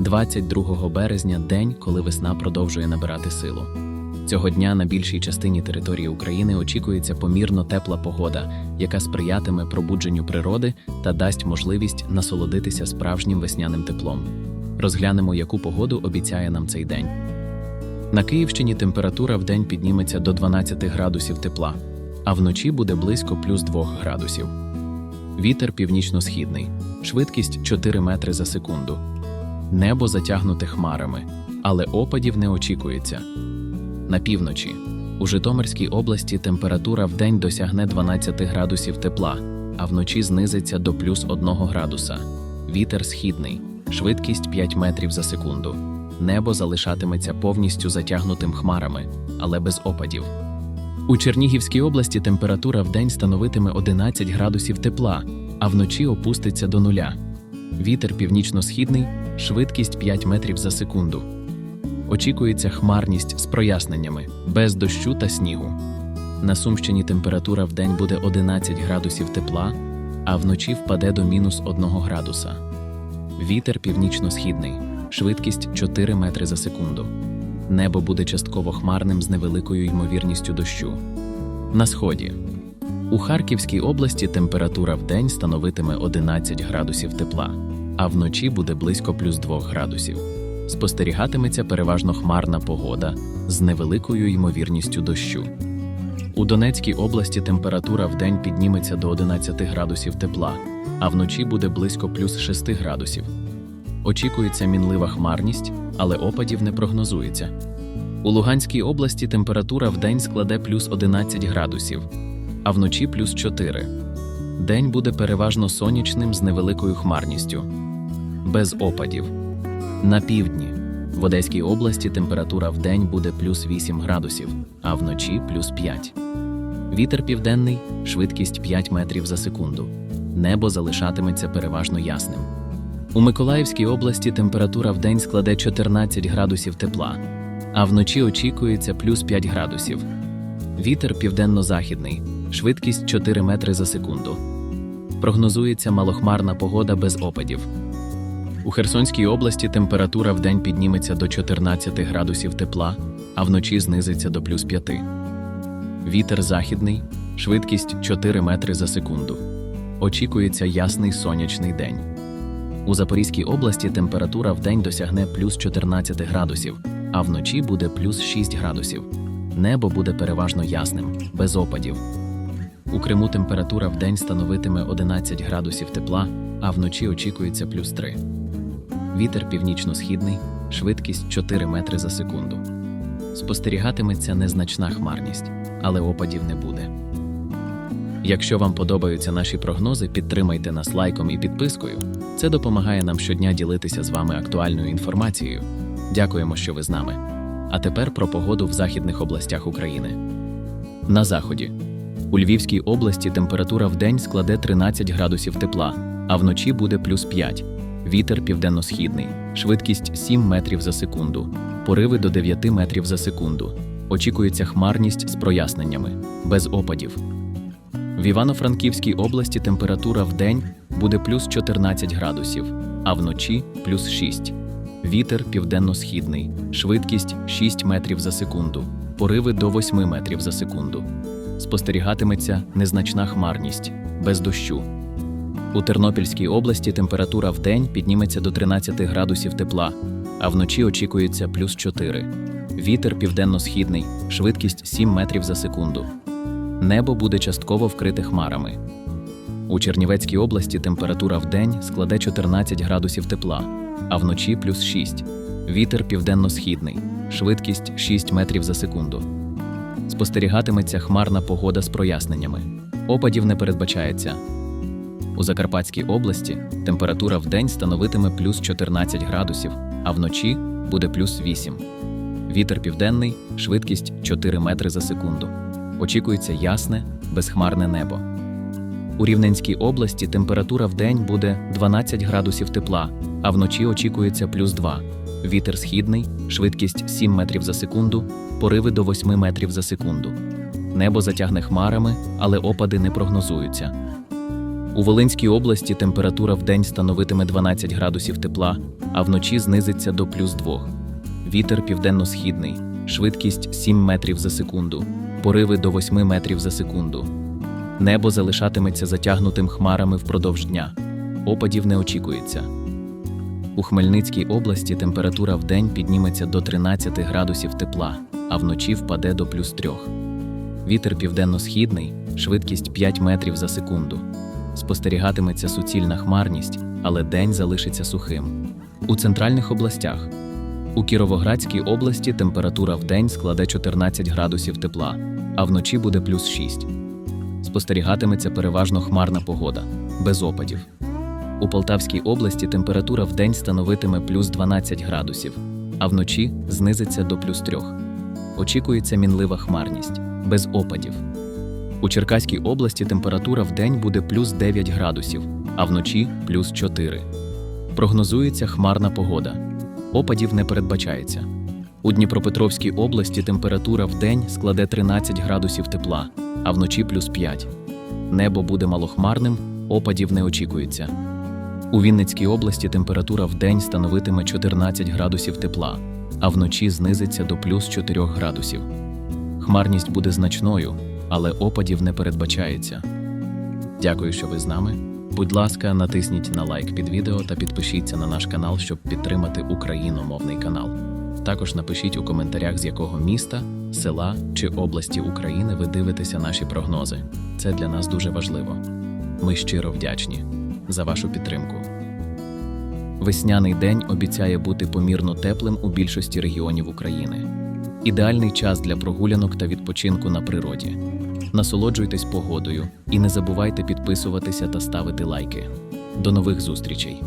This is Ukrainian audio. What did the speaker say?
22 березня день, коли весна продовжує набирати силу. Цього дня на більшій частині території України очікується помірно тепла погода, яка сприятиме пробудженню природи та дасть можливість насолодитися справжнім весняним теплом. Розглянемо, яку погоду обіцяє нам цей день. На Київщині температура в день підніметься до 12 градусів тепла, а вночі буде близько плюс 2 градусів. Вітер північно-східний, швидкість 4 метри за секунду. Небо затягнуте хмарами, але опадів не очікується. На півночі у Житомирській області температура вдень досягне 12 градусів тепла, а вночі знизиться до плюс 1 градуса. Вітер східний, швидкість 5 метрів за секунду. Небо залишатиметься повністю затягнутим хмарами, але без опадів. У Чернігівській області температура вдень становитиме 11 градусів тепла, а вночі опуститься до нуля. Вітер північно-східний, швидкість 5 метрів за секунду. Очікується хмарність з проясненнями, без дощу та снігу. На Сумщині температура вдень буде 11 градусів тепла, а вночі впаде до мінус 1 градуса. Вітер північно-східний, швидкість 4 метри за секунду. Небо буде частково хмарним з невеликою ймовірністю дощу. На сході. У Харківській області температура вдень становитиме 11 градусів тепла, а вночі буде близько плюс 2 градусів. Спостерігатиметься переважно хмарна погода з невеликою ймовірністю дощу. У Донецькій області температура вдень підніметься до 11 градусів тепла, а вночі буде близько плюс 6 градусів. Очікується мінлива хмарність, але опадів не прогнозується. У Луганській області температура вдень складе плюс 11 градусів, а вночі плюс 4. День буде переважно сонячним з невеликою хмарністю, без опадів. На півдні в Одеській області температура вдень буде плюс 8 градусів, а вночі плюс 5. Вітер південний, швидкість 5 метрів за секунду. Небо залишатиметься переважно ясним. У Миколаївській області температура вдень складе 14 градусів тепла, а вночі очікується плюс 5 градусів. Вітер південно-західний, швидкість 4 метри за секунду. Прогнозується малохмарна погода без опадів. У Херсонській області температура вдень підніметься до 14 градусів тепла, а вночі знизиться до плюс 5. Вітер західний, швидкість 4 метри за секунду. Очікується ясний сонячний день. У Запорізькій області температура вдень досягне плюс 14 градусів, а вночі буде плюс 6 градусів. Небо буде переважно ясним, без опадів. У Криму температура вдень становитиме 11 градусів тепла, а вночі очікується плюс 3. Вітер північно-східний, швидкість 4 метри за секунду. Спостерігатиметься незначна хмарність, але опадів не буде. Якщо вам подобаються наші прогнози, підтримайте нас лайком і підпискою. Це допомагає нам щодня ділитися з вами актуальною інформацією. Дякуємо, що ви з нами. А тепер про погоду в західних областях України. На заході. У Львівській області температура в день складе 13 градусів тепла, а вночі буде плюс 5. Вітер південно-східний, швидкість 7 метрів за секунду, пориви до 9 метрів за секунду. Очікується хмарність з проясненнями, без опадів. В Івано-Франківській області температура в день буде плюс 14 градусів, а вночі плюс 6. Вітер південно-східний, швидкість 6 метрів за секунду, пориви до 8 метрів за секунду. Спостерігатиметься незначна хмарність, без дощу. У Тернопільській області температура в день підніметься до 13 градусів тепла, а вночі очікується плюс 4. Вітер південно-східний, швидкість 7 метрів за секунду. Небо буде частково вкрите хмарами. У Чернівецькій області температура в день складе 14 градусів тепла, а вночі плюс 6. Вітер південно-східний, швидкість 6 метрів за секунду. Спостерігатиметься хмарна погода з проясненнями. Опадів не передбачається. У Закарпатській області температура в день становитиме плюс 14 градусів, а вночі буде плюс 8. Вітер південний, швидкість 4 метри за секунду. Очікується ясне, безхмарне небо. У Рівненській області температура в день буде 12 градусів тепла, а вночі очікується плюс 2. Вітер східний, швидкість 7 метрів за секунду, пориви до 8 метрів за секунду. Небо затягне хмарами, але опади не прогнозуються. У Волинській області температура вдень становитиме 12 градусів тепла, а вночі знизиться до плюс 2. Вітер південно-східний, швидкість 7 метрів за секунду, пориви до 8 метрів за секунду. Небо залишатиметься затягнутим хмарами впродовж дня. Опадів не очікується. У Хмельницькій області температура вдень підніметься до 13 градусів тепла, а вночі впаде до плюс 3. Вітер південно-східний, швидкість 5 метрів за секунду. Спостерігатиметься суцільна хмарність, але день залишиться сухим. У центральних областях у Кіровоградській області температура вдень складе 14 градусів тепла, а вночі буде плюс 6. Спостерігатиметься переважно хмарна погода, без опадів. У Полтавській області температура вдень становитиме плюс 12 градусів, а вночі знизиться до плюс 3. Очікується мінлива хмарність, без опадів. У Черкаській області температура вдень буде плюс 9 градусів, а вночі плюс 4. Прогнозується хмарна погода. Опадів не передбачається. У Дніпропетровській області температура вдень складе 13 градусів тепла, а вночі плюс 5. Небо буде малохмарним, опадів не очікується. У Вінницькій області температура вдень становитиме 14 градусів тепла, а вночі знизиться до плюс 4 градусів. Хмарність буде значною, але опадів не передбачається. Дякую, що ви з нами. Будь ласка, натисніть на лайк під відео та підпишіться на наш канал, щоб підтримати україномовний канал. Також напишіть у коментарях, з якого міста, села чи області України ви дивитеся наші прогнози. Це для нас дуже важливо. Ми щиро вдячні за вашу підтримку. Весняний день обіцяє бути помірно теплим у більшості регіонів України. Ідеальний час для прогулянок та відпочинку на природі. Насолоджуйтесь погодою і не забувайте підписуватися та ставити лайки. До нових зустрічей!